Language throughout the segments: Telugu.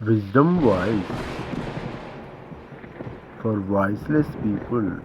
Wisdom wise for voiceless people.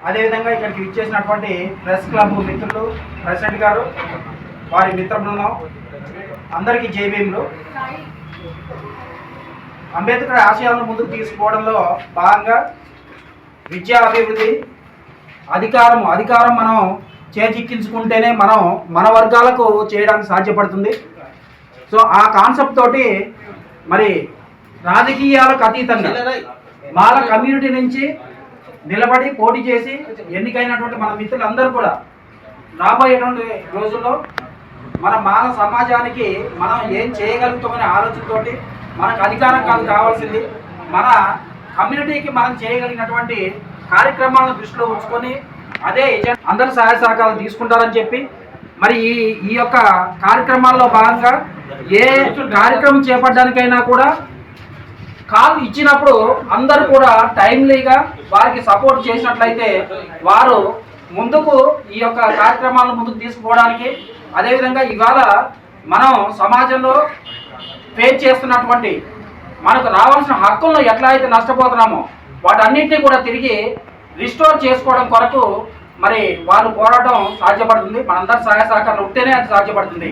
అదేవిధంగా ఇక్కడికి ఇచ్చేసినటువంటి ప్రెస్ క్లబ్ మిత్రులు ప్రెసిడెంట్ గారు వారి మిత్ర బృందం అందరికీ జేబీఎంలు అంబేద్కర్ ఆశయాలను ముందుకు తీసుకుపోవడంలో భాగంగా విద్యా అభివృద్ధి అధికారం అధికారం మనం చేజిక్కించుకుంటేనే మనం మన వర్గాలకు చేయడానికి సాధ్యపడుతుంది. సో ఆ కాన్సెప్ట్ తోటి మరి రాజకీయాలకు అతీతంగా మాల కమ్యూనిటీ నుంచి నిలబడి పోటీ చేసి ఎన్నికైనటువంటి మన మిత్రులందరూ కూడా రాబోయేటువంటి రోజుల్లో మన మానవ సమాజానికి మనం ఏం చేయగలుగుతామనే ఆలోచనతోటి మనకు అధికారం కాదు కావాల్సింది. మన కమ్యూనిటీకి మనం చేయగలిగినటువంటి కార్యక్రమాలను దృష్టిలో ఉంచుకొని అదే అందరూ సహాయ సహకారాలు తీసుకుంటారని చెప్పి మరి ఈ ఈ యొక్క కార్యక్రమాల్లో భాగంగా ఏ కార్యక్రమం చేపట్టడానికైనా కూడా కాల్ ఇచ్చినప్పుడు అందరూ కూడా టైమ్లీగా వారికి సపోర్ట్ చేసినట్లయితే వారు ముందుకు ఈ యొక్క కార్యక్రమాలను ముందుకు తీసుకుపోవడానికి అదేవిధంగా ఇవాళ మనం సమాజంలో ఫేస్ చేస్తున్నటువంటి మనకు రావాల్సిన హక్కులను ఎట్లా అయితే నష్టపోతున్నామో వాటన్నింటినీ కూడా తిరిగి రిస్టోర్ చేసుకోవడం కొరకు మరి వాళ్ళు పోరాటం సాధ్యపడుతుంది. మనందరి సహాయ సహకారాలు ఉంటేనే అది సాధ్యపడుతుంది.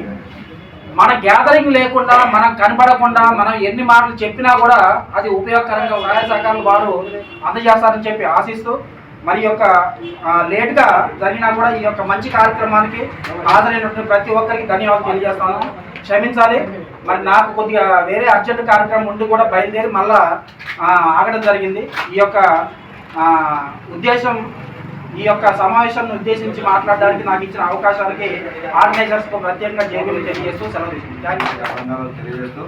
మన గ్యాదరింగ్ లేకుండా మనం కనబడకుండా మనం ఎన్ని మాటలు చెప్పినా కూడా అది ఉపయోగకరంగా సహాయ సహకారాలు వారు అందజేస్తారని చెప్పి ఆశిస్తూ మరి యొక్క లేట్గా జరిగినా కూడా ఈ యొక్క మంచి కార్యక్రమానికి హాజరైనటువంటి ప్రతి ఒక్కరికి ధన్యవాదాలు తెలియజేస్తాను క్షమించాలి. మరి నాకు కొద్దిగా వేరే అర్జెంట్ కార్యక్రమం ఉండి కూడా బయలుదేరి మళ్ళా ఆగడం జరిగింది. ఈ యొక్క ఉద్దేశం ఈ యొక్క సమావేశాన్ని ఉద్దేశించి మాట్లాడడానికి నాకు ఇచ్చిన అవకాశాలకి ఆర్గనైజర్స్కు ప్రత్యేకంగా జేబీలు తెలియజేస్తూ సెలవు తీసుకుంటాను తెలియజేస్తూ.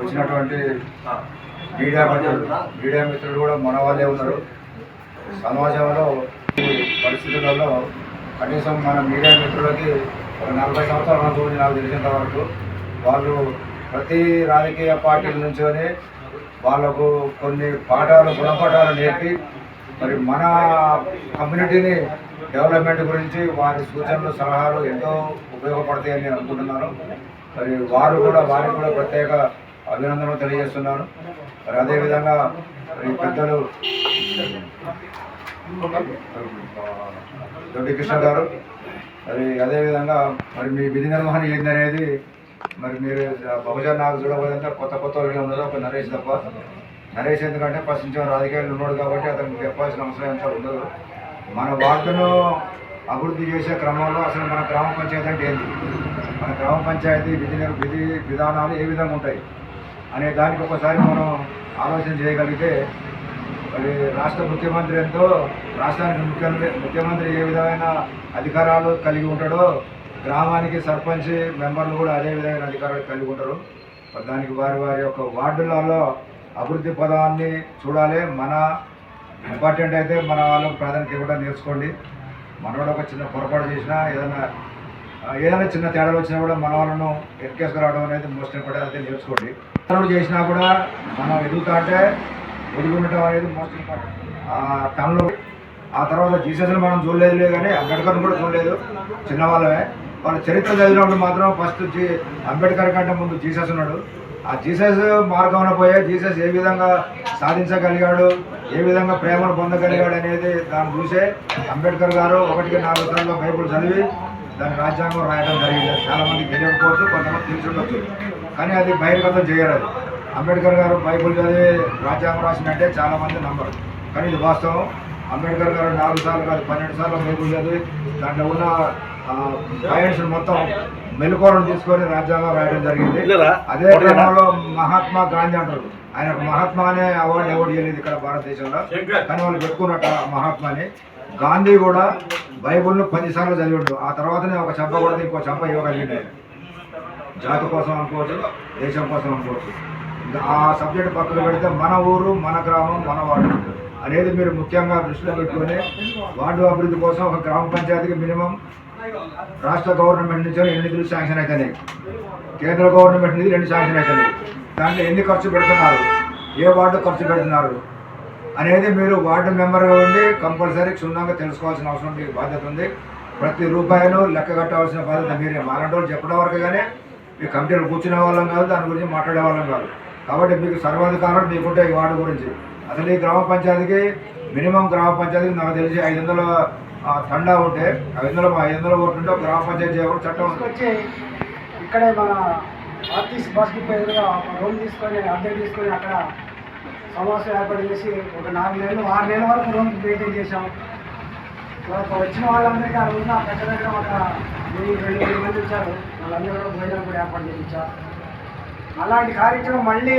వచ్చినటువంటి మీడియా మీడియా మిత్రులు కూడా మన వాళ్ళే ఉన్నారు. సమాజంలో పరిస్థితులలో కనీసం మన మీడియా మిత్రులకి ఒక నలభై సంవత్సరాల అనుభవం నాకు తెలిసినంత వరకు. వాళ్ళు ప్రతి రాజకీయ పార్టీల నుంచోనే వాళ్ళకు కొన్ని పాఠాలు గుణపాఠాలు నేర్పి మరి మన కమ్యూనిటీని డెవలప్మెంట్ గురించి వారి సూచనలు సలహాలు ఎంతో ఉపయోగపడతాయని నేను అనుకుంటున్నాను. మరి వారు కూడా వారికి కూడా ప్రత్యేక అభినందనలు తెలియజేస్తున్నాను. మరి అదేవిధంగా మరి పెద్దలు దొడ్డి కృష్ణ గారు మరి అదేవిధంగా మరి మీ విధి నిర్వహణ అనేది మరి మీరు బహుశా నాకు చూడబోదంటే కొత్త కొత్త వాళ్ళు ఉన్నారు ఒక నరేష్ తప్ప నరేష్ ఎందుకంటే ఫస్ట్ నుంచి రాజకీయాలు ఉన్నాడు కాబట్టి అతనికి చెప్పాల్సిన అవసరం ఎంత ఉండదు. మన వార్డును అభివృద్ధి చేసే క్రమంలో అసలు మన గ్రామ పంచాయతీ అంటే ఏంటి మన గ్రామ పంచాయతీ విధి విధి విధానాలు ఏ విధంగా ఉంటాయి? అనే దానికి ఒకసారి మనం ఆలోచన చేయగలిగితే మరి రాష్ట్ర ముఖ్యమంత్రి ఎంతో రాష్ట్రానికి ముఖ్యమంత్రి ముఖ్యమంత్రి ఏ విధమైన అధికారాలు కలిగి ఉంటాడో గ్రామానికి సర్పంచ్ మెంబర్లు కూడా అదే విధమైన అధికారాలు కలిగి ఉంటారు. దానికి వారి వారి యొక్క వార్డులలో అభివృద్ధి పదాన్ని చూడాలి. మన ఇంపార్టెంట్ అయితే మన వాళ్ళకు ప్రాధాన్యత ఇవ్వడం నేర్చుకోండి. మనవాడు ఒక చిన్న పొరపాటు చేసినా ఏదైనా ఏదైనా చిన్న తేడాలు వచ్చినా కూడా మన వాళ్ళను ఎక్కేసుకురావడం అనేది మోస్ట్ ఇంపార్టెంట్ అయితే నేర్చుకోండి. ఇతరులు చేసినా కూడా మనం ఎదుగుతా అంటే ఎదుగుండటం అనేది మోస్ట్ ఇంపార్టెంట్ తనలో ఆ తర్వాత జీసస్ని మనం చూడలేదు కానీ అంబేద్కర్ని కూడా చూడలేదు. చిన్నవాళ్ళమే. వాళ్ళ చరిత్ర చదివినప్పుడు మాత్రం ఫస్ట్ జీ అంబేద్కర్ కంటే ముందు జీసస్ ఉన్నాడు. ఆ జీసస్ మార్గంలో పోయే జీసస్ ఏ విధంగా సాధించగలిగాడు ఏ విధంగా ప్రేమను పొందగలిగాడు అనేది దాన్ని చూసే అంబేద్కర్ గారు ఒకటికి నాలుగు సార్లు బైబుల్ చదివి దాని రాజ్యాంగం రాయడం జరిగింది. చాలామంది తెలియకపోవచ్చు కొంతమంది తెలిసి కానీ అది బహిర్గతం చేయరు అది అంబేద్కర్ గారు బైబుల్ చదివి రాజ్యాంగం రాసినట్టే చాలామంది నమ్మరు. కానీ ఇది వాస్తవం. అంబేద్కర్ గారు నాలుగు సార్లు కాదు పన్నెండు సార్లు బైబుల్ చదివి దాంట్లో ఉన్న పాయింట్స్ మొత్తం మెలకువలను తీసుకొని రాజ్యాంగం రాయడం జరిగింది. అదే క్రమంలో మహాత్మా గాంధీ అంటారు. ఆయనకు మహాత్మా అనే అవార్డు ఎవరు ఇవ్వలేదు ఇక్కడ భారతదేశంలో. కానీ వాళ్ళు పెట్టుకున్నట్టు మహాత్మాని. గాంధీ కూడా బైబుల్ను పదిసార్లు చదివిండు. ఆ తర్వాతనే ఒక చెంప కూడా ఇంకో చెంప ఇవ్వగలిగిండు. ఆయన జాతి కోసం అనుకోవచ్చు దేశం కోసం అనుకోవచ్చు. ఆ సబ్జెక్ట్ పక్కన పెడితే మన ఊరు మన గ్రామం మన వార్డు అనేది మీరు ముఖ్యంగా దృష్టిలో పెట్టుకొని వార్డు అభివృద్ధి కోసం ఒక గ్రామ పంచాయతీకి మినిమం రాష్ట్ర గవర్నమెంట్ నుంచి ఎన్ని శాంక్షన్ అవుతున్నాయి కేంద్ర గవర్నమెంట్ నుంచి ఎన్ని శాంక్షన్ అవుతున్నాయి దాంట్లో ఎన్ని ఖర్చు పెడుతున్నారు? ఏ వార్డు ఖర్చు పెడుతున్నారు? అనేది మీరు వార్డు మెంబర్గా ఉండి కంపల్సరీ క్షుణ్ణంగా తెలుసుకోవాల్సిన అవసరం బాధ్యత ఉంది. ప్రతి రూపాయను లెక్క కట్టవలసిన బాధ్యత మీరే. మాలాంటి వాళ్ళు చెప్పడం వరకు కానీ మీ కమిటీలో కూర్చునే వాళ్ళం కాదు దాని గురించి మాట్లాడే వాళ్ళం కాదు. కాబట్టి మీకు సర్వాధికారం మీకుంటే ఈ వార్డు గురించి. అసలు ఈ గ్రామ పంచాయతీకి మినిమం గ్రామ పంచాయతీకి నాకు తెలిసి ఐదు వందల ఆ, తండా ఉంటే ఐదు వందల ఐదు వందల ఓట్లు ఉంటే గ్రామ పంచాయతీ చేయకూడదు చట్టం వచ్చి ఇక్కడే మన ఆర్టీసీ బస్ డిపో ఎదురుగా రూమ్ తీసుకొని అద్దె తీసుకొని అక్కడ సమావేశం ఏర్పాటు చేసి ఒక నాలుగు నెలలు ఆరు నెలల వరకు రూమ్ మెయింటైన్ చేశాం తర్వాత వచ్చిన వాళ్ళందరికీ ఆ రోజున దగ్గర దగ్గర ఒక వెయ్యి రెండు వేల మంది వచ్చారు. వాళ్ళందరూ కూడా భోజనం కూడా ఏర్పాటు చేయించాం అలాంటి కార్యక్రమం మళ్ళీ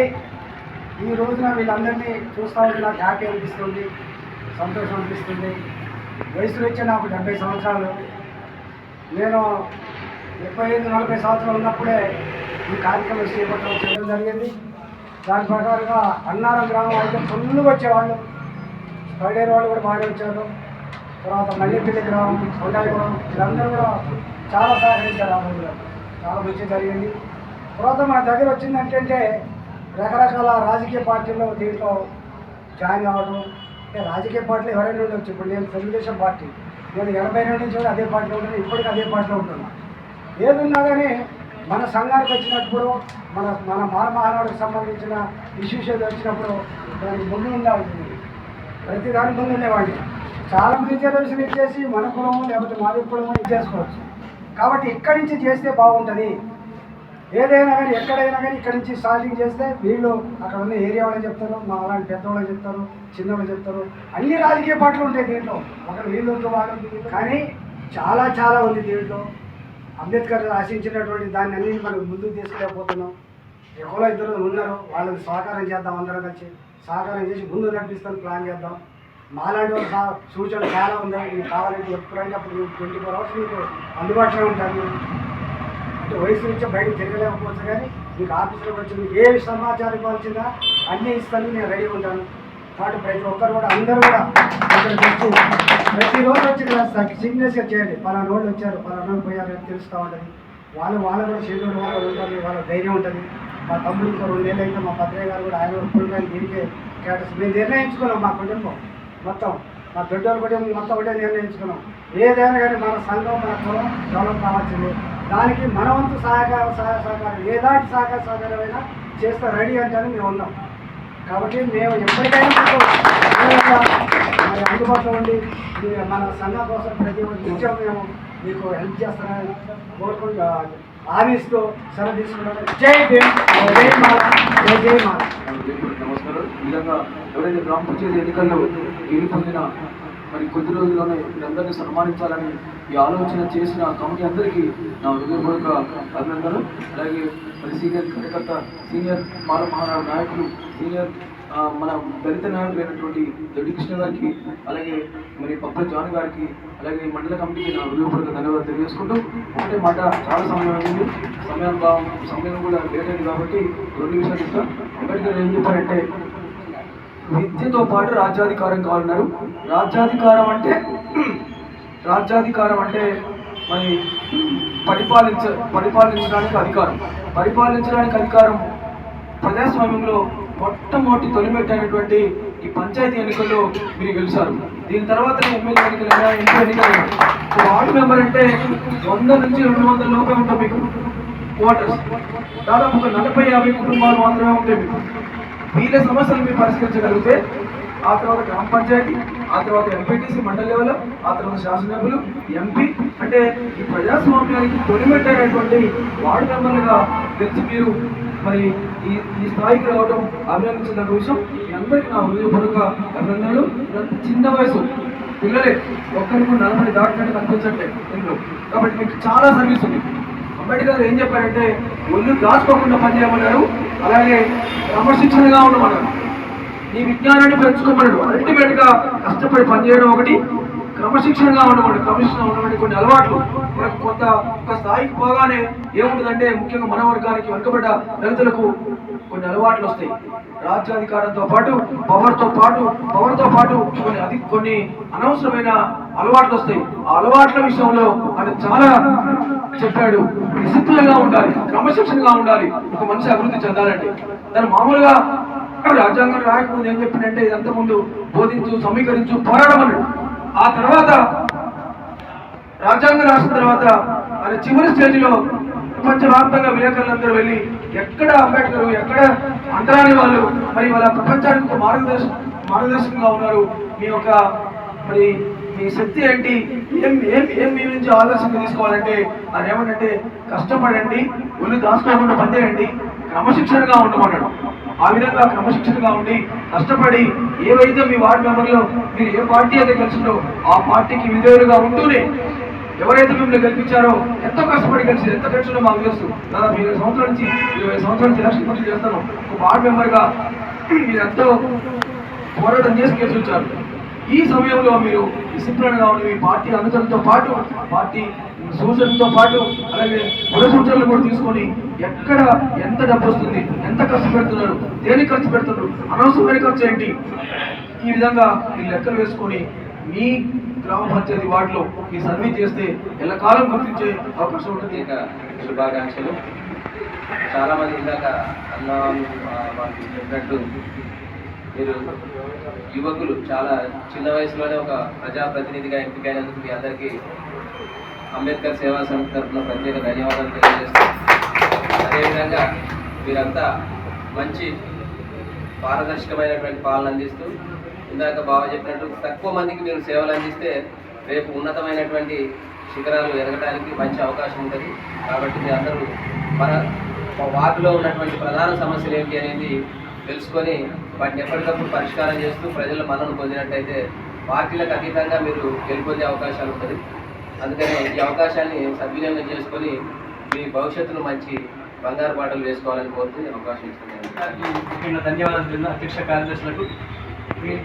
ఈ రోజున వీళ్ళందరినీ చూస్తూ ఉంటే నాకు హ్యాపీ అనిపిస్తుంది సంతోషం అనిపిస్తుంది. వయసు వచ్చే నాకు డెబ్బై సంవత్సరాలు. నేను ముప్పై ఐదు నలభై సంవత్సరాలు ఉన్నప్పుడే ఈ కార్యక్రమం చేపట్టడం చేయడం జరిగింది. దాని ప్రకారంగా అన్నారం గ్రామం అయితే ఫుల్ వచ్చేవాళ్ళు. పడేరు వాళ్ళు కూడా బాగానే వచ్చారు. తర్వాత మల్లెపల్లి గ్రామం కొండాయిగూడెం వీళ్ళందరూ కూడా చాలా సహకరించారు ఆ రోజులో చాలా మంచి జరిగింది. తర్వాత మన దగ్గర వచ్చిందంటే రకరకాల రాజకీయ పార్టీల్లో దీంట్లో జాయిన్ అవ్వడం రాజకీయ పార్టీలు ఎవరైనా ఉండొచ్చు. ఇప్పుడు నేను తెలుగుదేశం పార్టీ. నేను ఎనభై రెండు నుంచి కూడా అదే పార్టీలో ఉంటాను ఇప్పటికీ అదే పార్టీలో ఉంటున్నా. ఏదున్నా కానీ మన సంఘానికి వచ్చినప్పుడు మన మన మాల సంబంధించిన ఇష్యూస్ ఏదో వచ్చినప్పుడు దానికి ముందు ఉండాల్సింది. ప్రతి దాని ముందు ఉండేవాడిని. చాలా మంది రిజర్వేషన్ ఇచ్చేసి మన కులము లేకపోతే మాది కులము ఇచ్చేసుకోవచ్చు కాబట్టి ఇక్కడి నుంచి చేస్తే బాగుంటుంది. ఏదైనా కానీ ఎక్కడైనా కానీ ఇక్కడి నుంచి స్టార్టింగ్ చేస్తే వీళ్ళు అక్కడ ఉన్న ఏరియా వాళ్ళని చెప్తారు మా అలాంటి పెద్దవాళ్ళు చెప్తారు చిన్నవాళ్ళు చెప్తారు. అన్ని రాజకీయ పార్టీలు ఉంటాయి దీంట్లో. ఒకరు వీళ్ళు ఉంటారు, వాళ్ళు. కానీ చాలా చాలా ఉంది దీంట్లో. అంబేద్కర్ ఆశించినటువంటి దాన్ని అన్ని మనం ముందుకు తీసుకెళ్ళకపోతున్నాం ఎవరో ఇద్దరు ఉన్నారు. వాళ్ళని సహకారం చేద్దాం అందరం కలిసి. సహకారం చేసి ముందు నడిపిస్తాను ప్లాన్ చేద్దాం. మాలాంటి వాళ్ళ సహ- సూచనలు చాలా ఉన్నాయి. మీకు కావాలంటే ఎప్పుడైనా అప్పుడు ట్వంటీ ఫోర్ అవర్స్ మీకు అందుబాటులో ఉంటాను వయసు నుంచి బయటకు తిరగలేకపోవచ్చు కానీ మీకు ఆఫీసులో వచ్చి మీకు ఏ సమాచారం ఇవ్వాల్సిందా అన్నీ ఇస్తాను నేను రెడీ ఉంటాను. కాబట్టి ప్రతి ఒక్కరు కూడా అందరూ కూడా వచ్చి ప్రతిరోజు వచ్చి సిగ్నేచర్ చేయండి. పలానా రోజులు వచ్చారు పలానా రోజులు పోయారు అని తెలుస్తూ ఉంటుంది. వాళ్ళు వాళ్ళ కూడా షెడ్యూల్ వాళ్ళు ఉంటారు వాళ్ళ ధైర్యం ఉంటుంది. మా తమ్ముడు ఇంకో రెండు నెలలు అయితే మా భద్రయ్య గారు కూడా ఆయన ఫుల్ టైం దీనికే కేటాసి మేము నిర్ణయించుకున్నాం మా కుటుంబం మొత్తం. మా బిడ్డలు కూడా మొత్తం ఒకటే నిర్ణయించుకున్నాం. ఏదైనా కానీ మన సంఘం మన కులం డెవలప్ కావాల్సింది. దానికి మన వంతు సహకార సహాయ సహకారం ఏదాటి సహకార సహకారమైనా చేస్తే రెడీ అంటే మేము ఉన్నాం. కాబట్టి మేము ఎప్పటికైనా మరి అందుబాటులో ఉండి మన సంఘం కోసం ప్రతి ఒక్క నిత్యం మేము మీకు హెల్ప్ చేస్తానని కోరుకుంటూ హామీస్తూ సెలవు తీసుకున్నాను. జై భీమ్ జై మాల జై జై మాల నమస్కారం. నిజంగా విధంగా ఎవరైతే గ్రామ పంచాయతీ ఎన్నికల్లో గెలుపొందిన మరి కొద్ది రోజుల్లోనే మీరందరినీ సన్మానించాలని ఈ ఆలోచన చేసిన కమిటీ అందరికీ నా హృదయపూర్వక అభినందనలు. అలాగే మరి సీనియర్ కార్యకర్త సీనియర్ మాల మహారాజు నాయకులు సీనియర్ మన దళిత నాయకులైనటువంటి దొడ్డి కృష్ణ గారికి అలాగే మరి పప్పుల జాన్ గారికి అలాగే మండల కమిటీకి నా హృదయపూర్వక ధన్యవాదాలు తెలియజేసుకుంటూ ఒకటే మాట చాలా సమయం అయింది సమయం బా సమయం కూడా లేట్ అయింది కాబట్టి రెండు విషయాలు చెప్తా. అంబేద్కర్ ఏం చెప్పారంటే విద్యతో పాటు రాజ్యాధికారం కావాలన్నారు. రాజ్యాధికారం అంటే రాజ్యాధికారం అంటే మరి పరిపాలించ పరిపాలించడానికి అధికారం. పరిపాలించడానికి అధికారం ప్రజాస్వామ్యంలో మొట్టమొదటి తొలిమెట్టైనటువంటి ఈ పంచాయతీ ఎన్నికల్లో మీరు గెలిచారు. దీని తర్వాత ఎమ్మెల్యే ఎన్నికలు ఎంపీ ఎన్నికలు వార్డు మెంబర్ అంటే వంద నుంచి రెండు వందల లోపే ఉంటాం మీకు. ఓటర్స్. దాదాపు ఒక నలభై యాభై కుటుంబాలు మాత్రమే ఉంటాయి మీకు. వీళ్ళ సమస్యలు మీరు పరిష్కరించగలిగితే ఆ తర్వాత గ్రామ పంచాయతీ ఆ తర్వాత ఎంపీటీసీ మండల లెవెల్ ఆ తర్వాత శాసనసభ్యులు ఎంపీ అంటే ఈ ప్రజాస్వామ్యానికి తొలిమెట్టైనటువంటి వార్డు మెంబర్లుగా తెచ్చి మీరు మరి ఈ ఈ స్థాయికి రావడం అభినందించిన విషయం. మీ అందరికీ నా హృదయపూర్వక అభినందనలు. ఇదంతా చిన్న వయసు పిల్లలే ఒక్కరికి నలభై దాటినట్టు కనిపించట్లే ఇంట్లో కాబట్టి మీకు చాలా సర్వీస్ ఉంది. అంబేద్కర్ ఏం చెప్పారంటే ఒళ్ళు దాచుకోకుండా పనిచేయమన్నారు అలాగే క్రమశిక్షణగా ఉండమన్నారు. నీ విజ్ఞానాన్ని పెంచుకోమన్నాడు అల్టిమేట్గా కష్టపడి పనిచేయడం ఒకటి. క్రమశిక్షణగా ఉండవండి క్రమశిక్షణ ఉండవండి కొన్ని అలవాట్లు మనకు కొంత ఒక స్థాయికి పోగానే ఏముంటుందంటే ముఖ్యంగా మన వర్గానికి వెనుకబడ్డ దళితులకు కొన్ని అలవాట్లు వస్తాయి. రాజ్యాధికారంతో పాటు పవర్తో పాటు పవర్తో పాటు కొన్ని అది కొన్ని అనవసరమైన అలవాట్లు వస్తాయి. ఆ అలవాట్ల విషయంలో ఆయన చాలా చెప్పాడు. డిసిప్లిన్గా ఉండాలి క్రమశిక్షణగా ఉండాలి. ఒక మనిషి అభివృద్ధి చెందాలంటే. దాని మామూలుగా రాజ్యాంగం రాయకముందు ఏం చెప్పిందంటే ఇదంతా ముందు బోధించు సమీకరించు పోరాడమన్నాడు. ఆ తర్వాత రాజ్యాంగం రాసిన తర్వాత ఆయన చివరి స్టేజ్లో ప్రపంచవ్యాప్తంగా విలేకరులందరూ వెళ్ళి ఎక్కడ అంబేద్కర్ ఎక్కడ అంతరాని వాళ్ళు మరి వాళ్ళ ప్రపంచానికి ఒక మార్గదర్శ మార్గదర్శకంగా ఉన్నారు. మీ యొక్క మరి మీ శక్తి ఏంటి? ఏం ఏం ఏం మీ నుంచి ఆదర్శంగా తీసుకోవాలంటే? అది ఏమంటే కష్టపడండి ఒళ్ళు దాచుకోకుండా పనిచేయండి క్రమశిక్షణగా ఉండమన్నాడు. ఆ విధంగా క్రమశిక్షణగా ఉండి కష్టపడి ఏవైతే మీ వార్డు మెంబర్లో మీరు ఏ పార్టీ అయితే కలిసిందో ఆ పార్టీకి విధేయులుగా ఉంటూనే ఎవరైతే మిమ్మల్ని గెలిపించారో ఎంతో కష్టపడి కలిసి ఎంత టెన్షన్ మాకు తెలుసు. దాదాపు ఇరవై సంవత్సరాల నుంచి ఇరవై సంవత్సరాల నుంచి ఎలక్షన్ పోటీ చేస్తాను. ఒక వార్డు మెంబర్గా మీరు ఎంతో పోరాటం చేసి గెలిచి వచ్చారు ఈ సమయంలో మీరు డిసిప్లిన్గా ఉండి మీ పార్టీ అనుచరులతో పాటు పార్టీ సూచనలతో పాటు అలాగే పుర సూచనలు కూడా తీసుకొని ఎక్కడ ఎంత డబ్బు వస్తుంది ఎంత ఖర్చు పెడుతున్నారు దేనికి ఖర్చు పెడుతున్నారు అనవసరమైన ఖర్చు ఏంటి? ఈ విధంగా ఈ లెక్కలు వేసుకొని మీ గ్రామ పంచాయతీ వార్డులో ఈ సర్వీస్ చేస్తే ఎల్లకాలం గుర్తించే అవకాశం ఉంటుంది. ఇక శుభాకాంక్షలు. చాలామంది ఇందాక అన్న వాళ్ళు చెప్పినట్టు మీరు యువకులు చాలా చిన్న వయసులోనే ఒక ప్రజాప్రతినిధిగా ఎంపికైనందుకు మీ అందరికీ అంబేద్కర్ సేవా సంస్థ తరఫున ప్రత్యేక ధన్యవాదాలు తెలియజేస్తాం అదేవిధంగా మీరంతా మంచి పారదర్శకమైనటువంటి పాలన అందిస్తూ ఇందాక బాగా చెప్పినట్టు తక్కువ మందికి మీరు సేవలు అందిస్తే రేపు ఉన్నతమైనటువంటి శిఖరాలు ఎదగడానికి మంచి అవకాశం ఉంటుంది. కాబట్టి మీ అందరూ మన వార్డులో ఉన్నటువంటి ప్రధాన సమస్యలు ఏంటి అనేది తెలుసుకొని వాటిని ఎప్పటికప్పుడు పరిష్కారం చేస్తూ ప్రజల మనను పొందినట్టయితే పార్టీలకు అతీతంగా మీరు గెలుపొందే అవకాశాలు ఉంటుంది అందుకనే ఈ అవకాశాన్ని సద్వినియోగం చేసుకొని మీ భవిష్యత్తును మంచి బంగారు పాటలు వేసుకోవాలని కోరుతూ అవకాశం ఇస్తున్నాను. ధన్యవాదాలు అధ్యక్ష కార్యదర్శులకు.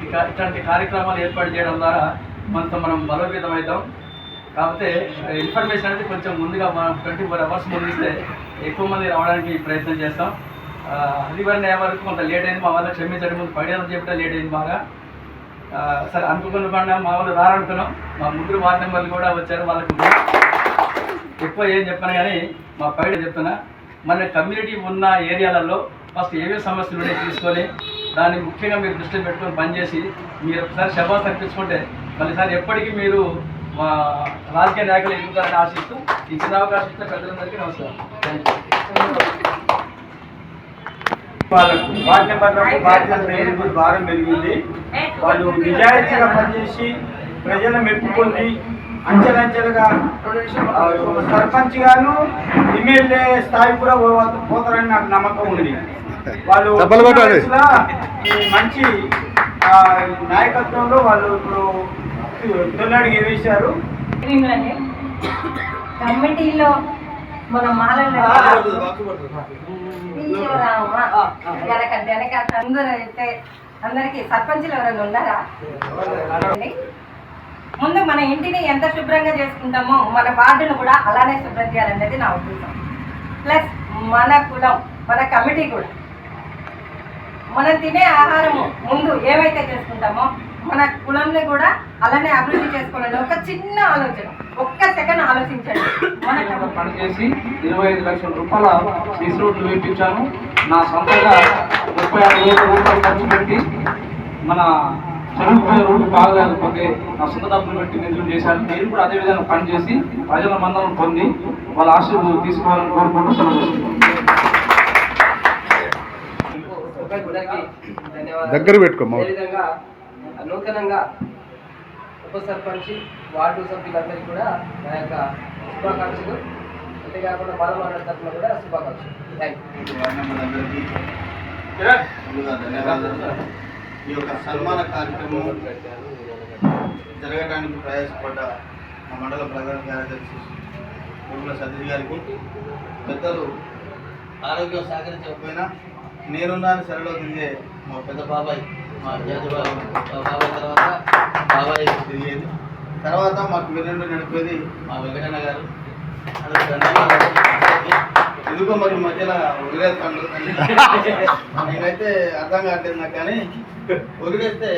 ఇట్లాంటి కార్యక్రమాలు ఏర్పాటు చేయడం ద్వారా మనతో మనం బలోపేతం అవుతాం. కాకపోతే ఇన్ఫర్మేషన్ అనేది కొంచెం ముందుగా మనం ట్వంటీ ఫోర్ అవర్స్ ముందుస్తే ఎక్కువ మంది రావడానికి ప్రయత్నం చేస్తాం. అది వరకు కొంత లేట్ అయింది మా వాళ్ళకి క్షమించడం ముందు పడేదని చెప్పడం లేట్ అయింది బాగా. ఆ, సరే అనుకున్న మా వాళ్ళు రారనుకున్నాం. మా ముగ్గురు వార్డు మెంబర్లు కూడా వచ్చారు వాళ్ళకి ఎక్కువ ఏం చెప్పాను కానీ మా పైన చెప్తున్నా. మన కమ్యూనిటీ ఉన్న ఏరియాలలో ఫస్ట్ ఏవే సమస్యలు ఉన్నాయి తీసుకొని దాన్ని ముఖ్యంగా మీరు దృష్టిలో పెట్టుకొని పనిచేసి మీరు ఒకసారి శబాస్ అనిపించుకుంటే మళ్ళీసారి ఎప్పటికీ మీరు మా రాజకీయ నాయకులు ఎదుగుతారని ఆశిస్తూ ఈ చిన్న అవకాశం ఇచ్చిన పెద్దలందరికీ నమస్కారం. థ్యాంక్ యూ వాళ్ళకు వార్డు మెంబర్లకు బాధ్యత పెరిగింది భారం పెరిగింది వాళ్ళు నిజాయితీగా పనిచేసి ప్రజలను మెప్పుకొని అంచెలంచెలుగా సర్పంచ్ గాను ఎమ్మెల్యే స్థాయి కూడా పోతారని నాకు నమ్మకం ఉంది వాళ్ళు మంచి నాయకత్వంలో వాళ్ళు ఇప్పుడు తొలడికి వేశారు విమలని కమిటీలో మన వెనక వెనక అందరూ అయితే అందరికి సర్పంచులు ఎవరైనా ఉన్నారా ముందు మన ఇంటిని ఎంత శుభ్రంగా చేసుకుంటామో మన వార్డును కూడా అలానే శుభ్రం చేయాలనేది నా ఉద్దేశం. ప్లస్ మన కులం మన కమిటీ కూడా. మనం తినే ఆహారము ముందు ఏమైతే చేసుకుంటామో మన కులంని కూడా అలానే అభివృద్ధి చేసుకోవాలని ఒక చిన్న ఆలోచన. ఒక్క సెకండ్ ఆలోచించండి. మన కమిటీ పని చేసి ఇరవై ఐదు లక్షల రూపాయల సీసీ రోడ్లు వేయించాను. నా సొంతంగా ముప్పై ఆరు వేల రూపాయలు ఖర్చు పెట్టి మన చెరువు రోడ్డు బాగలేకపోతే నా సొంత డబ్బులు పెట్టి నిధులు చేశాను? మీరు కూడా అదే విధంగా పని చేసి ప్రజల మందం పొంది వాళ్ళ ఆశీర్వాదం తీసుకోవాలని కోరుకుంటూ సెలవు దగ్గర పెట్టుకో మౌత్. అదేవిధంగా నూతనంగా ఉప సర్పంచ్ వార్డు సభ్యులందరికీ కూడా నా యొక్క శుభాకాంక్షలు. అంతేకాకుండా బాలమాన తరఫున కూడా శుభాకాంక్షలు. ధన్యవాదాలు. ఈ యొక్క సన్మాన కార్యక్రమం జరగడానికి ప్రయాసపడ్డ మా మండల ప్రధాన కార్యదర్శి ఊర్ల సతీష్ గారికి పెద్దలు ఆరోగ్యం సహకరించకపోయినా నేనున్నాను సరళో తిరిగే మా పెద్ద బాబాయ్ మా జాతి తర్వాత బాబాయ్ తిరిగేది తర్వాత మాకు వెన్నుండి నడిపేది మా వెంకటన్న గారు. ఎందుకో మరి మధ్యలో వదిలేస్తాను. నేనైతే అర్థం కావట్లేదు నాకు కానీ వదిలేస్తే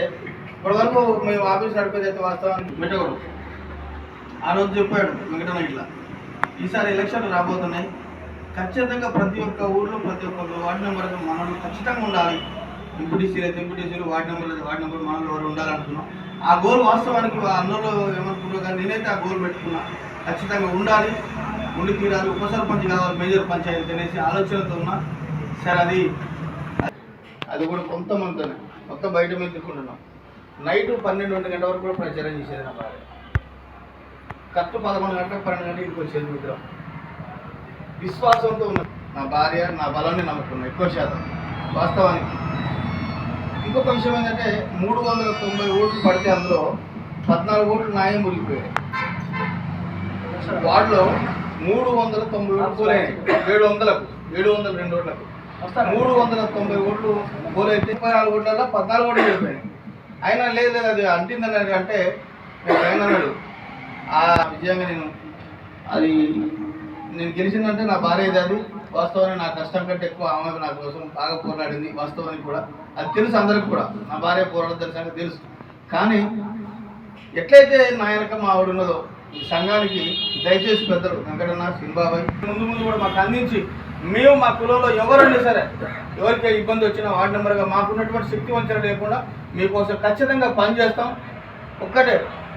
ఇప్పటివరకు మేము ఆఫీస్ నడిపేది అయితే వాస్తవానికి మెట్టకూడదు ఆ రోజు చెప్పాడు వెంకటన్న ఇట్లా. ఈసారి ఎలక్షన్లు రాబోతున్నాయి. ఖచ్చితంగా ప్రతి ఒక్క ఊర్లో ప్రతి ఒక్క వార్డు నెంబర్ అయితే ఖచ్చితంగా ఉండాలి. ఎంపీటీసీలు అయితే ఎంపీటీసీలు వార్డు నెంబర్లు అయితే వార్డు నెంబర్ మనలో ఎవరు ఉండాలనుకున్నాం. ఆ గోల్ వాస్తవానికి అందరిలో ఏమనుకున్నారో కానీ నేనైతే ఆ గోల్ పెట్టుకున్నా. ఖచ్చితంగా ఉండాలి ఉండి తీరాలి ఉప సర్పంచ్ కావాలి మేజర్ పంచాయతీ అనేసి ఆలోచనతో ఉన్నా. సరే అది అది కూడా కొంతమందితోనే మొత్తం బయట మీద తిట్టుకుంటున్నాం నైట్ పన్నెండు గంటల గంట వరకు కూడా ప్రచారం చేసేది నా భార్య. కరెక్ట్ పదకొండు గంటలకు పన్నెండు గంటలకు ఇంటికి వచ్చేది మిత్రం. విశ్వాసంతో ఉన్న నా భార్య నా బలాన్ని నమ్ముకున్నా ఎక్కువ శాతం. వాస్తవానికి. ఇంకొక విషయం ఏంటంటే మూడు వందల తొంభై ఓట్లు పడితే అందులో పద్నాలుగు ఓట్లు న్యాయం మురిగిపోయాయి. వార్డులో మూడు వందల తొంభై ఓట్లు ఏడు వందలకు ఏడు వందల రెండు ఓట్లకు. మూడు వందల తొంభై ఓట్లు పోలైతే ముప్పై నాలుగు ఓట్లలో పద్నాలుగు ఓట్లు వెళ్ళిపోయినాయి అయినా లేదు లేదు అది అంటిందని అంటే నేను పైన అన్నాడు ఆ విజయంగా నేను అది నేను గెలిచిందంటే నా భార్య అది? వాస్తవాన్ని నా కష్టం కంటే ఎక్కువ ఆమె నా కోసం బాగా పోరాడింది వాస్తవానికి కూడా. అది తెలుసు అందరికి కూడా. నా భార్య పోరాడదని సంగతి తెలుసు. కానీ ఎట్లయితే నా మా ఆవిడ ఉన్నదో ఈ సంఘానికి దయచేసి పెద్దలు వెంకటన్న సింబాబాయ్ ముందు ముందు కూడా మాకు అందించి మేము మా కులంలో ఎవరైనా సరే ఎవరికి ఇబ్బంది వచ్చినా వార్డు నెంబర్గా మాకున్నటువంటి శక్తి వంచన లేకుండా మీకోసం ఖచ్చితంగా పనిచేస్తాం. ఒక్కటే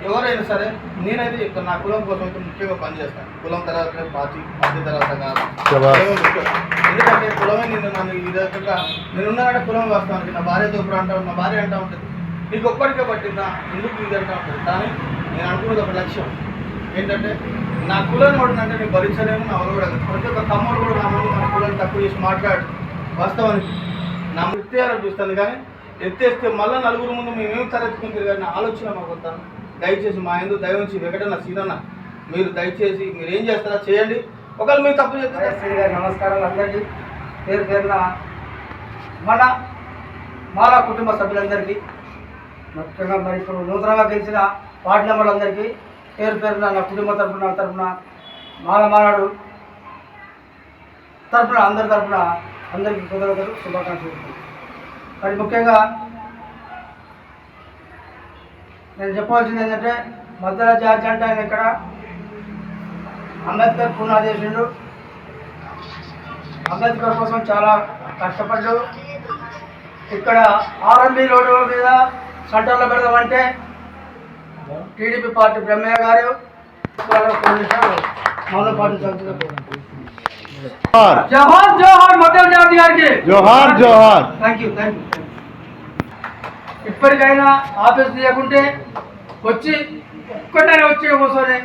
ఎవరైనా సరే నేనైతే చెప్తాను నా కులం కోసం అయితే ముఖ్యంగా పనిచేస్తాను. కులం తర్వాత పార్టీ పార్టీ తర్వాత కాదు. ఎందుకంటే కులమే నిన్ను నన్ను ఈ రకంగా నేనున్నానంటే కులం వాస్తవానికి నా భార్యతో ఇప్పుడు అంటా నా భార్య అంటా ఉంటుంది. నీకు ఒక్కడికే పట్టిందా? ఎందుకు ఇది అంటా ఉంటుంది? కానీ నేను అనుకున్నది ఒక లక్ష్యం. ఏంటంటే నా కులాన్ని పడుతుందంటే నేను భరించలేను నా వాళ్ళు కూడా ప్రతి ఒక్క తమ్ముడు కూడా నా ముందు మన కులాన్ని తక్కువ చేసి మాట్లాడు. వాస్తవానికి. నా ఎత్తేయాలని చూస్తాను కానీ ఎత్తేస్తే మళ్ళీ నలుగురు ముందు మేమేం తలెత్తుకుని తిరగాలని ఆలోచన మాకు వస్తాను దయచేసి మా ఎందుకు దయవుంచి వెంకటన్న సీనన్న మీరు దయచేసి మీరు ఏం చేస్తారా చేయండి. ఒకవేళ మీరు తప్పు చేస్తే వైఎస్ఆర్ నమస్కారాలు అందరికీ. పేరు పేరున మన మాలా కుటుంబ సభ్యులందరికీ ముఖ్యంగా మరి ఇప్పుడు నూతనంగా గెలిచిన వార్డు మెంబర్లందరికీ పేరు పేరున నా కుటుంబ తరపున నా తరపున మాల మానాడు తరపున అందరి తరఫున అందరికీ కృతజ్ఞతలు శుభాకాంక్షలు మరి ముఖ్యంగా నేను చెప్పవలసింది ఏంటంటే మద్దల జార్జ్ అంటే ఆయన ఇక్కడ అంబేద్కర్ పునాదేశుడు అంబేద్కర్ కోసం చాలా కష్టపడ్డాడు. ఇక్కడ ఆర్ఎంబి రోడ్డు మీద సెంటర్లో పెడదామంటే టీడీపీ పార్టీ బ్రహ్మయ్య గారు మౌన కోరుతున్నాను. జోహార్. జోహార్ మద్దెల జార్జ్ గారికి. జోహార్ జోహార్. థ్యాంక్ యూ థ్యాంక్ యూ ఇప్పటికైనా ఆఫీస్ తీయకుంటే వచ్చి ఒక్కటైనా వచ్చి కూర్చొని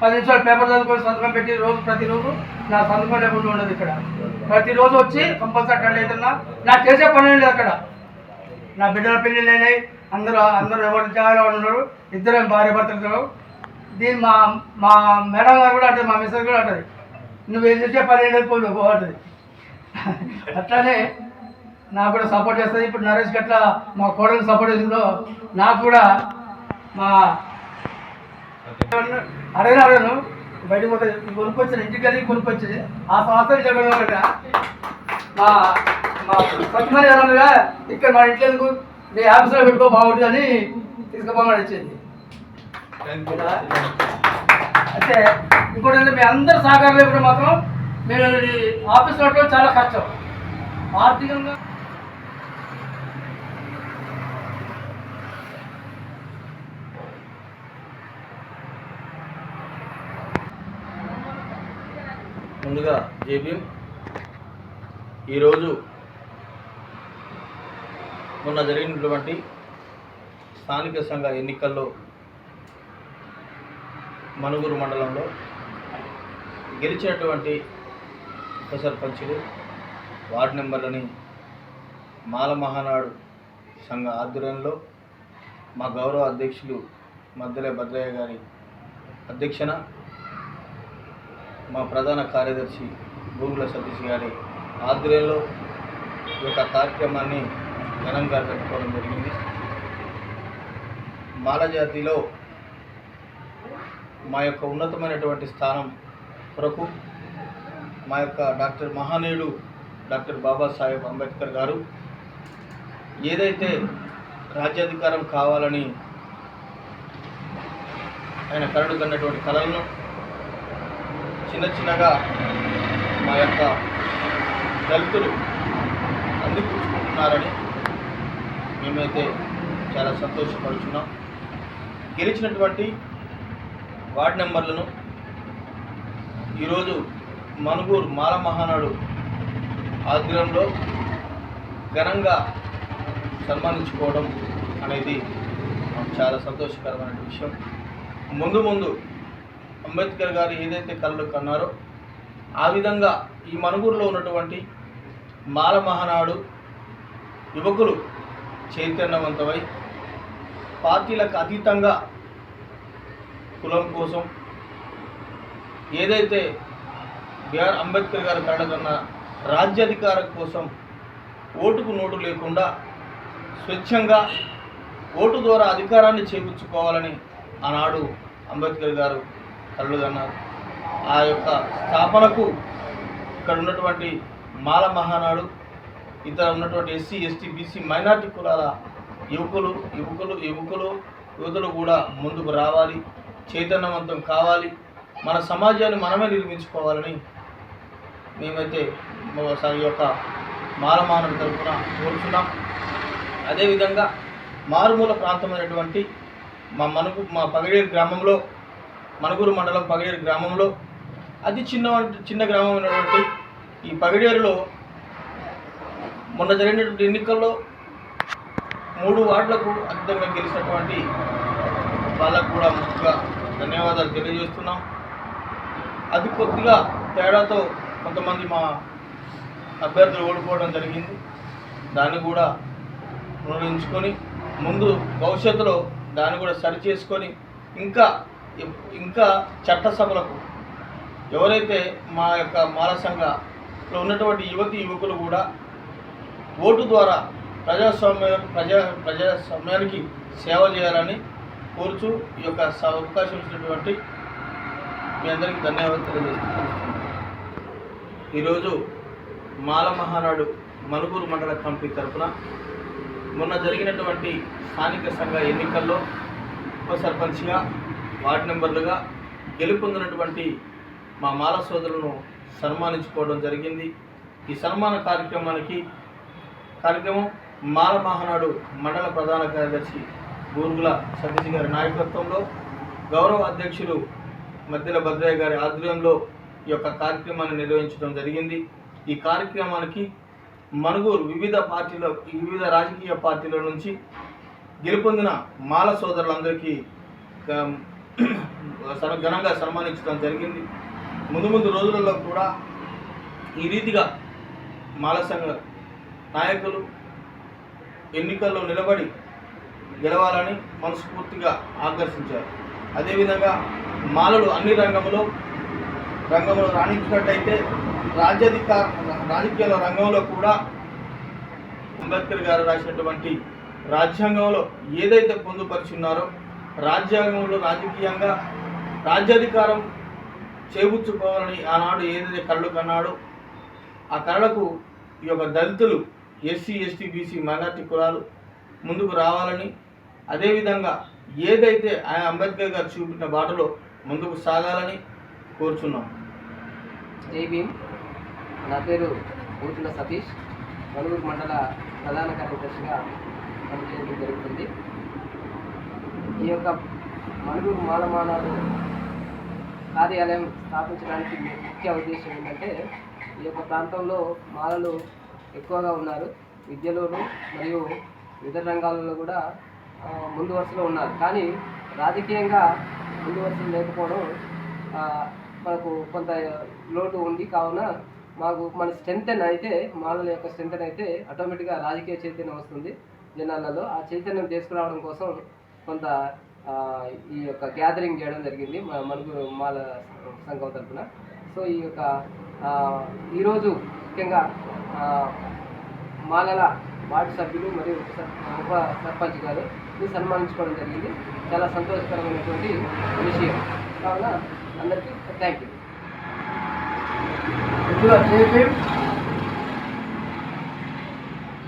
పది నిమిషాలు పేపర్ చదువుకొని సంతకం పెట్టి రోజు ప్రతిరోజు నా సంతకం లేకుండా ఉండదు ఇక్కడ. ప్రతిరోజు వచ్చి కంపల్సరీ అటెండ్ అవుతున్నా నాకు చేసే పని లేదు అక్కడ. నా బిడ్డల పెళ్ళిళ్ళు అయినాయి. అందరూ అందరూ ఎవరు చాలా ఉన్నారు. ఇద్దరు భార్య భర్తలు. దీని మా మా మేడం గారు కూడా అంటే మా మిస్సెస్ కూడా అంటది. నువ్వు ఏం చేసే పని ఏం లేదు పోతుంది అట్లానే నాకు కూడా సపోర్ట్ చేస్తుంది. ఇప్పుడు నరేష్ గట్ల మా కోడలు సపోర్ట్ చేసిందో నాకు కూడా మా అడగను అడగను బయటకు పోతే కొనుక్కొచ్చిన ఇంటికి వెళ్ళి కొనుక్కొచ్చింది ఆ సంవత్సరం చెప్పడం మా మా సత్యమని ఎవరన్నా ఇక్కడ మా ఇంట్లో ఎందుకు? నీ ఆఫీస్లో పెట్టుకో బాగుంటుంది అని తీసుకుపోమని వచ్చింది అయితే ఇంకోటి మీ అందరు సహకారం లేకుండా మాత్రం మీరు ఆఫీస్ నడపడం చాలా కష్టం. ఆర్థికంగా ముందుగా జేబీఎం. ఈరోజు మొన్న జరిగినటువంటి స్థానిక సంఘ ఎన్నికల్లో మనుగురు మండలంలో గెలిచినటువంటి ఉప సర్పంచులు వార్డు నెంబర్లని మాల మహానాడు సంఘ ఆధ్వర్యంలో మా గౌరవ అధ్యక్షులు మద్దెల భద్రయ్య గారి అధ్యక్షన మా ప్రధాన కార్యదర్శి గూగుల సతీష్ గారి ఆధ్వర్యంలో ఈ యొక్క కార్యక్రమాన్ని ఘనంగా పెట్టుకోవడం జరిగింది. మాలజాతిలో మా యొక్క ఉన్నతమైనటువంటి స్థానం కొరకు మా యొక్క డాక్టర్ మహానీయుడు డాక్టర్ బాబాసాహెబ్ అంబేద్కర్ గారు ఏదైతే రాజ్యాధికారం కావాలని ఆయన కరడు కన్నటువంటి కళలను చిన్న చిన్నగా మా యొక్క దళితులు అందిపుచ్చుకుంటున్నారని మేమైతే చాలా సంతోషపడుచున్నాం. గెలిచినటువంటి వార్డ్ నెంబర్లను ఈరోజు మనుగూరు మాల మహానాడు ఆధ్వర్యంలో ఘనంగా సన్మానించుకోవడం అనేది మాకు చాలా సంతోషకరమైన విషయం. ముందు ముందు అంబేద్కర్ గారు ఏదైతే కళలు కన్నారో ఆ విధంగా ఈ మనుగూరులో ఉన్నటువంటి మాల మహానాడు యువకులు చైతన్యవంతమై పార్టీలకు అతీతంగా కులం కోసం ఏదైతే బిఆర్ అంబేద్కర్ గారు కలగన్న రాజ్యాధికారం కోసం ఓటుకు నోటు లేకుండా స్వచ్ఛంగా ఓటు ద్వారా అధికారాన్ని చేకూర్చుకోవాలని ఆనాడు అంబేద్కర్ గారు కలలుగన్నారు ఆ యొక్క స్థాపనకు ఇక్కడ ఉన్నటువంటి మాల మహానాడు ఇతర ఉన్నటువంటి ఎస్సీ ఎస్టీ బీసీ మైనార్టీ కులాల యువకులు యువకులు యువకులు యువతలు కూడా ముందుకు రావాలి చైతన్యవంతం కావాలి మన సమాజాన్ని మనమే నిర్మించుకోవాలని మేమైతే ఈ యొక్క మాల మానవ తరఫున కోరుతున్నాం అదేవిధంగా మారుమూల ప్రాంతమైనటువంటి మా మనకు మా పగడేరు గ్రామంలో మనుగురు మండలం పగడేరు గ్రామంలో. అతి చిన్న చిన్న గ్రామమైనటువంటి ఈ పగడేరులో మొన్న జరిగినటువంటి ఎన్నికల్లో మూడు వార్డులకు అద్భుతంగా గెలిచినటువంటి వాళ్ళకు కూడా ముఖ్యంగా ధన్యవాదాలు తెలియజేస్తున్నాం. అది కొద్దిగా తేడాతో కొంతమంది మా అభ్యర్థులు ఓడిపోవడం జరిగింది. దాన్ని కూడా పునరుద్ధరించుకొని ముందు భవిష్యత్తులో దాన్ని కూడా సరిచేసుకొని ఇంకా ఇంకా చట్టసభలకు ఎవరైతే మా యొక్క మాల సంఘలో ఉన్నటువంటి యువతి యువకులు కూడా ఓటు ద్వారా ప్రజాస్వామ్య ప్రజా ప్రజాస్వామ్యానికి సేవ చేయాలని కోరుచు ఈ యొక్క స- అవకాశం ఇచ్చినటువంటి మీ అందరికీ ధన్యవాదాలు తెలియజేస్తున్నాను. ఈరోజు మాల మహానాడు మనుగూరు మండల కమిటీ తరఫున మొన్న జరిగినటువంటి స్థానిక సంఘ ఎన్నికల్లో ఉప సర్పంచ్గా వార్డు మెంబర్లుగా గెలుపొందినటువంటి మా మాల సోదరులను సన్మానించుకోవడం జరిగింది. ఈ సన్మాన కార్యక్రమానికి కార్యక్రమం మాల మహానాడు మండల ప్రధాన కార్యదర్శి బూరుగుల సతీష్ గారి నాయకత్వంలో గౌరవ అధ్యక్షులు మధ్యల భద్రయ్య గారి ఆధ్వర్యంలో ఈ యొక్క కార్యక్రమాన్ని నిర్వహించడం జరిగింది. ఈ కార్యక్రమానికి మనుగూరు వివిధ పార్టీల వివిధ రాజకీయ పార్టీల నుంచి గెలుపొందిన మాల సోదరులందరికీ ఘనంగా సన్మానించడం జరిగింది. ముందు ముందు రోజులలో కూడా ఈ రీతిగా మాల సంఘ నాయకులు ఎన్నికల్లో నిలబడి గెలవాలని మనస్ఫూర్తిగా ఆకర్షించారు. అదేవిధంగా మాలలు అన్ని రంగంలో రంగంలో రాణించినట్టయితే రాజ్యాధికార రాజకీయాల రంగంలో కూడా అంబేద్కర్ గారు రాసినటువంటి రాజ్యాంగంలో ఏదైతే పొందుపరిచున్నారో రాజ్యాంగంలో రాజకీయంగా రాజ్యాధికారం చేపుచ్చుకోవాలని ఆనాడు ఏదైతే కళ్ళు కన్నాడో ఆ కళలకు ఈ యొక్క దళితులు ఎస్సీ ఎస్టీ బీసీ మైనార్టీ కులాలు ముందుకు రావాలని అదేవిధంగా ఏదైతే ఆయన అంబేద్కర్ గారు చూపిన బాటలో ముందుకు సాగాలని కోరుచున్నాం. జై భీమ్. నా పేరు ఊతుల సతీష్. మనుగురు మండల ప్రధాన కార్యదర్శిగా పనిచేయడం జరుగుతుంది. ఈ యొక్క మనుగురు మాలమానాలు కార్యాలయం స్థాపించడానికి ముఖ్య ఉద్దేశం ఏంటంటే ఈ యొక్క ప్రాంతంలో మాలలు ఎక్కువగా ఉన్నారు. విద్యలోను మరియు ఇతర రంగాలలో కూడా ముందు వరుసలో ఉన్నారు. కానీ రాజకీయంగా ముందు వరుసలు లేకపోవడం మనకు కొంత లోటు ఉంది. కావున మాకు మన స్ట్రెంత్ అయితే మాలల యొక్క స్ట్రెంత్ అయితే ఆటోమేటిక్గా రాజకీయ చైతన్యం వస్తుంది జనాలలో. ఆ చైతన్యం తీసుకురావడం కోసం కొంత ఈ యొక్క గ్యాదరింగ్ చేయడం జరిగింది మా మనుగురు మాల సంఘం తరఫున. సో ఈ యొక్క ఈరోజు ముఖ్యంగా మాలల వార్డు సభ్యులు మరియు సర్- ఉప సర్పంచ్ గారు ఇది సన్మానించుకోవడం జరిగింది. చాలా సంతోషకరమైనటువంటి విషయం. కావున అందరికీ థ్యాంక్ యూ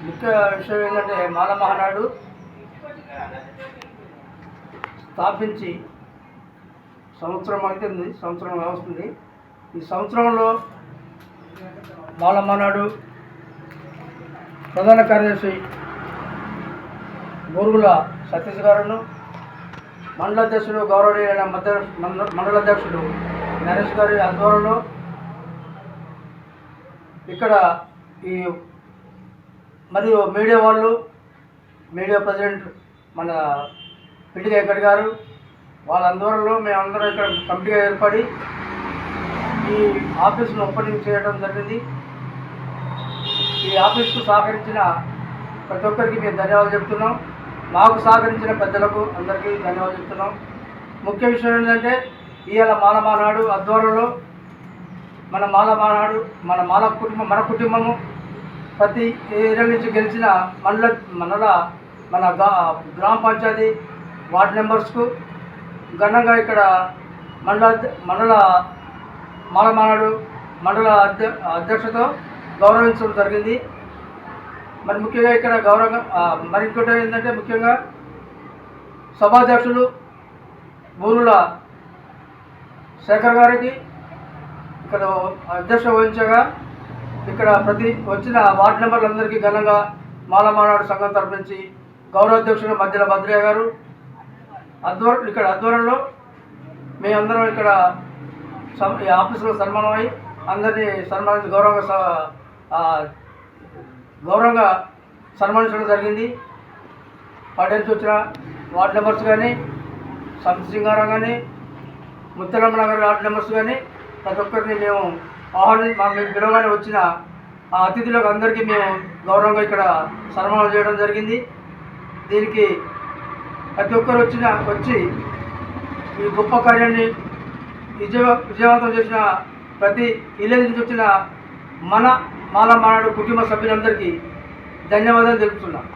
ముఖ్య విషయం ఏంటంటే మాల మహానాడు స్థాపించి సంవత్సరం అవుతుంది సంవత్సరం వస్తుంది ఈ సంవత్సరంలో మాలమనాడు ప్రధాన కార్యదర్శి బోరుగుల సతీష్ గారును మండల అధ్యక్షుడు గౌరవనీయులైన మధ్య మండలాధ్యక్షుడు మండల అధ్యక్షుడు నరేష్ గారి ఆధ్వర్యంలో ఇక్కడ ఈ మరియు మీడియా వాళ్ళు మీడియా ప్రెసిడెంట్ మన పిల్లి వెంకట్ గారు వాళ్ళ ఆధ్వర్యంలో మేమందరం ఇక్కడ కమిటీగా ఏర్పడి ఈ ఆఫీసును ఓపెనింగ్ చేయడం జరిగింది. ఈ ఆఫీస్కు సహకరించిన ప్రతి ఒక్కరికి మేము ధన్యవాదాలు చెప్తున్నాం. మాకు సహకరించిన పెద్దలకు అందరికీ ధన్యవాదాలు చెప్తున్నాం. ముఖ్య విషయం ఏంటంటే ఇవాళ మాలమానాడు ఆధ్వర్యంలో మన మాలమానాడు మన మాల కుటుంబం మన కుటుంబము ప్రతి ఏరియా నుంచి గెలిచిన మండల మండల మన గ్రామ పంచాయతీ వార్డు మెంబర్స్కు ఘనంగా ఇక్కడ మండల మండల మాలమానాడు మండల అధ్య అధ్యక్షతో గౌరవించడం జరిగింది. మరి ముఖ్యంగా ఇక్కడ గౌరవంగా మరి ఇంకోటి ఏంటంటే ముఖ్యంగా సభాధ్యక్షులు బూరుల శేఖర్ గారికి ఇక్కడ అధ్యక్ష వహించగా ఇక్కడ ప్రతి వచ్చిన వార్డు మెంబర్లందరికీ ఘనంగా మాలమానాడు సంఘం తరఫు నుంచి గౌరవాధ్యక్షుడు మధ్యల భద్రయ్య గారు ఆధ్వర్యం ఇక్కడ ఆధ్వర్యంలో మేమందరం ఇక్కడ సం- ఈ ఆఫీసులో సన్మానమై అందరినీ సన్మానించి గౌరవంగా స- గౌరవంగా సన్మానించడం జరిగింది. పార్టీ నుంచి వచ్చిన వార్డు మెంబర్స్ కానీ సంతసింగారం కానీ ముత్తరమ్మ నగర్ వార్డు మెంబర్స్ కానీ ప్రతి ఒక్కరిని మేము ఆహ్వాని మా మేము పిలవగానే వచ్చిన ఆ అతిథులకు అందరికీ మేము గౌరవంగా ఇక్కడ సన్మానం చేయడం జరిగింది. దీనికి ప్రతి ఒక్కరు వచ్చిన వచ్చి ఈ గొప్ప కార్యాన్ని విజయ విజయవంతం చేసిన ప్రతి విలేజ్ నుంచి వచ్చిన మన మాల మానాడు కుటుంబ సభ్యులందరికీ ధన్యవాదాలు తెలుపుతున్నాం.